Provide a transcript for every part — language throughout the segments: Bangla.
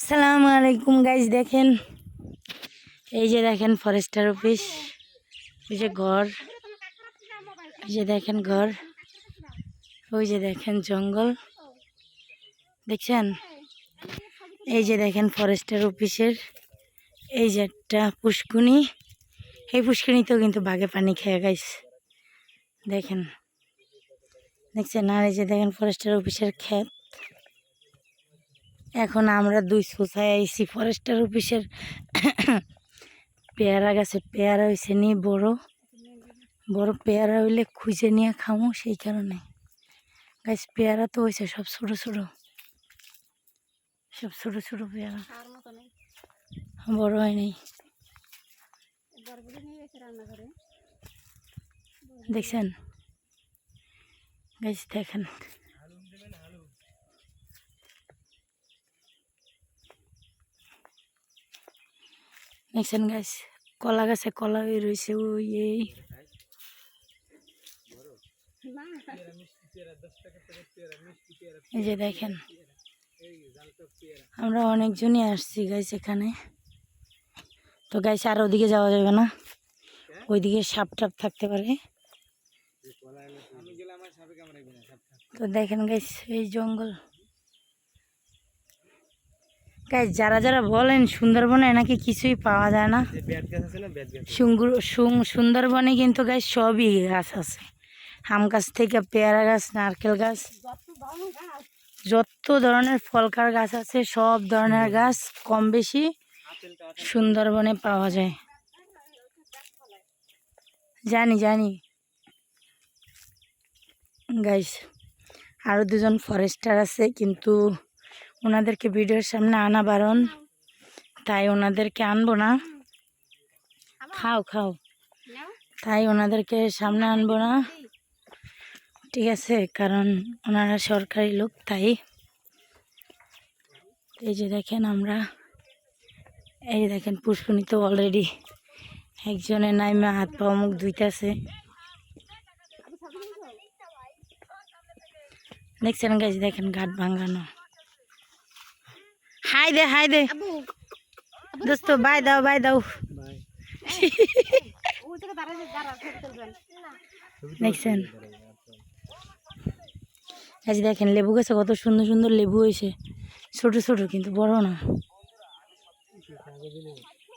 সালাম আলাইকুম গাইজ, দেখেন। এই যে দেখেন ফরেস্টার অফিস, এই যে ঘর, এই যে দেখেন ঘর, ওই যে দেখেন জঙ্গল, দেখছেন? এই যে দেখেন ফরেস্টার অফিসের, এই যে একটা পুষ্কুনি, এই পুষ্কুনিতেও কিন্তু বাঘে পানি খেয়ে গাইস দেখেন। দেখছেন? আর এই যে দেখেন ফরেস্টার অফিসের ক্ষেত এখন আমরা দুই সোসায় আইসি ফরেস্টার অফিসের পেয়ারা গাছে পেয়ারা হয়েছে নি বড়। বড় পেয়ারা হইলে খুঁজে নিয়ে খামো সেই কারণে। গাছ পেয়ারা তো হয়েছে সব ছোট ছোট। সব ছোট ছোট পেয়ারা। বড় হয় নাই। দেখছেন? গাছ দেখেন। দেখছেন গাছ কলা গাছে কলা হয়ে রয়েছে, ওই এই। যে দেখেন, আমরা অনেকজনই আসছি গাছ এখানে। তো গাছ আর ওদিকে যাওয়া যাবে না। ওইদিকে সাপ টাপ থাকতে পারে। তো দেখেন গাছ এই জঙ্গল। গাছ যারা যারা বলেন সুন্দরবনে নাকি কিছুই পাওয়া যায় না। সুন্দরবনে কিন্তু গাছ সবই গাছ আছে। আম গাছ থেকে পেয়ারা গাছ নারকেল গাছ যত ধরনের ফলকার গাছ আছে সব ধরনের গাছ কম বেশি সুন্দরবনে পাওয়া যায়। জানি জানি। গাইস আরও দুজন ফরেস্টার আছে কিন্তু ওনাদেরকে ভিডিওর সামনে আনা বারণ। তাই ওনাদেরকে আনব না। খাও খাও। তাই ওনাদেরকে সামনে আনব না। ঠিক আছে, কারণ ওনারা সরকারি লোক, তাই। এই যে দেখেন আমরা। এই দেখেন, পুষ্পনি তো অলরেডি একজনের নাইমে হাত পা, মুখ ধুইতেছে। দেখছেন গাছ দেখেন ঘাট ভাঙানো। হাই দে হাই দে। দোস্ত বাই দাও বাই দাও। দেখছেন? আজ দেখেন লেবু গাছে কত সুন্দর সুন্দর লেবু হয়েছে। ছোট ছোট কিন্তু বড় না।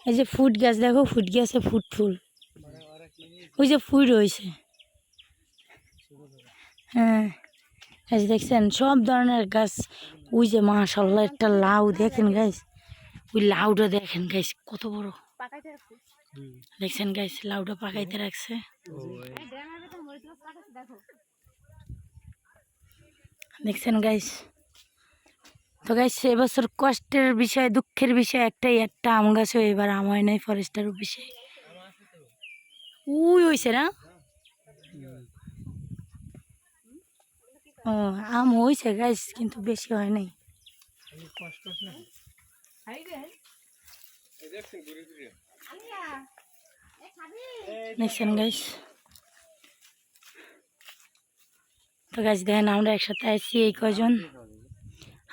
এই যে ফুট গাছ দেখো ফুট গাছে ফুট ফুল। ওই যে ফুল রয়েছে। হ্যাঁ। এই যে দেখছেন সব ধরনের গাছ। ওই যে মাশাল্লাহ একটা লাউ দেখেন গাছ ওই লাউটা দেখেন গাছ কত বড়। দেখছেন গাছ লাউটা পাকাইতে রাখছে। দেখছেন গাইস? তো গাইস এবছর কষ্টের বিষয় দুঃখের বিষয় একটাই একটা আম গাছও এবার আম হয় নাই ফরেস্টার অফিসে। উই হয়েছে না? ও, আম হয়েছে গাইস কিন্তু বেশি হয় নাই। দেখছেন গাইস তো গাছ দেখেন, আমরা একসাথে আছি এই কজন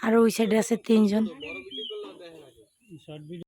আরও ওই সাইডে আছে তিনজন।